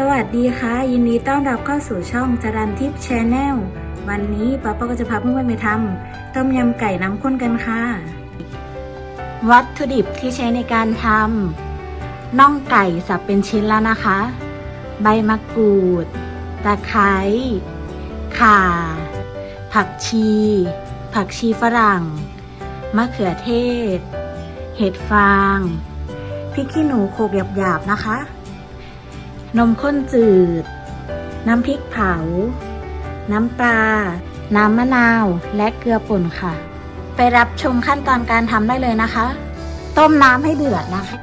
สวัสดีค่ะ ยินดีต้อนรับเข้าสู่ช่องจรันทิพย์ชแนลวันนี้ป้าป้าก็จะพาเพื่อนๆไปทำต้มยำไก่น้ำข้นกันค่ะ วัตถุดิบที่ใช้ในการทำน่องไก่สับเป็นชิ้นแล้วนะคะ ใบมะกรูด ตะไคร้ข่า ผักชี ผักชีฝรั่ง มะเขือเทศ เห็ดฟาง พริกขี้หนูโขกหยาบๆนะคะ นมข้นจืด น้ำพริกเผา น้ำปลา น้ำมะนาว และเกลือป่นค่ะ ไปรับชมขั้นตอนการทำได้เลยนะคะ ต้มน้ำให้เดือดนะคะ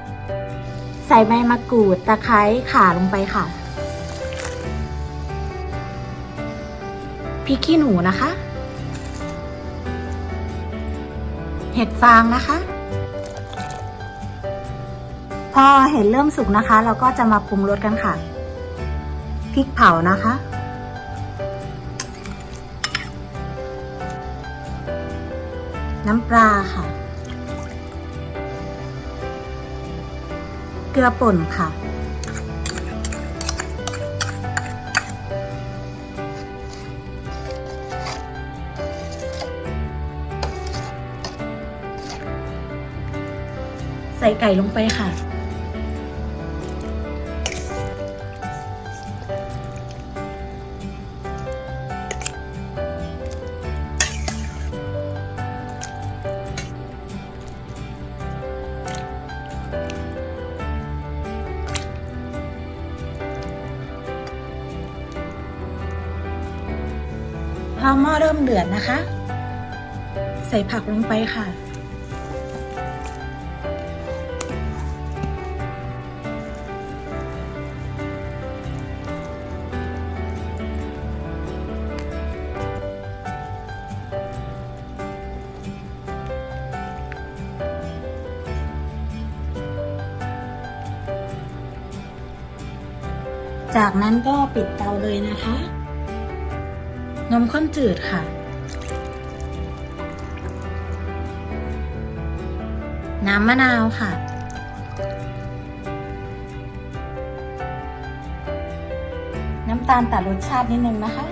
ใส่ใบมะกรูด ตะไคร้ ข่าลงไปค่ะพริกขี้หนูนะคะ เห็ดฟางนะคะ พอเห็นเริ่มสุกนะคะ เราก็จะมาปรุงรสกันค่ะพริกเผานะคะ น้ำปลาค่ะ เกลือป่นค่ะ ใส่ไก่ลงไปค่ะ อหม้อเริ่มเดือดนะคะ ใส่ผักลงไปค่ะ จากนั้นก็ปิดเตาเลยนะคะ นมข้นจืดค่ะ น้ำมะนาวค่ะ น้ำตาลตัดรสชาตินิดนึงนะคะ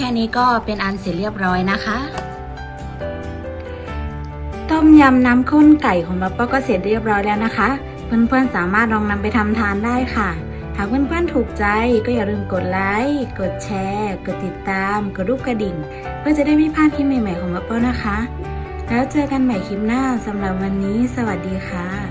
แค่นี้ก็เป็นอันเสร็จเรียบร้อยนะคะ ต้มยำน้ำข้นไก่ของป้าป้าก็เสร็จเรียบร้อยแล้วนะคะ เพื่อนๆสามารถลองนำไปทำทานได้ค่ะหากเพื่อนๆถูกใจก็อย่าลืมกดไลค์ กดแชร์ กดติดตาม กดรูปกระดิ่ง เพื่อจะได้ไม่พลาดคลิปใหม่ๆของป้าป้านะคะ แล้วเจอกันใหม่คลิปหน้าสำหรับวันนี้ สวัสดีค่ะ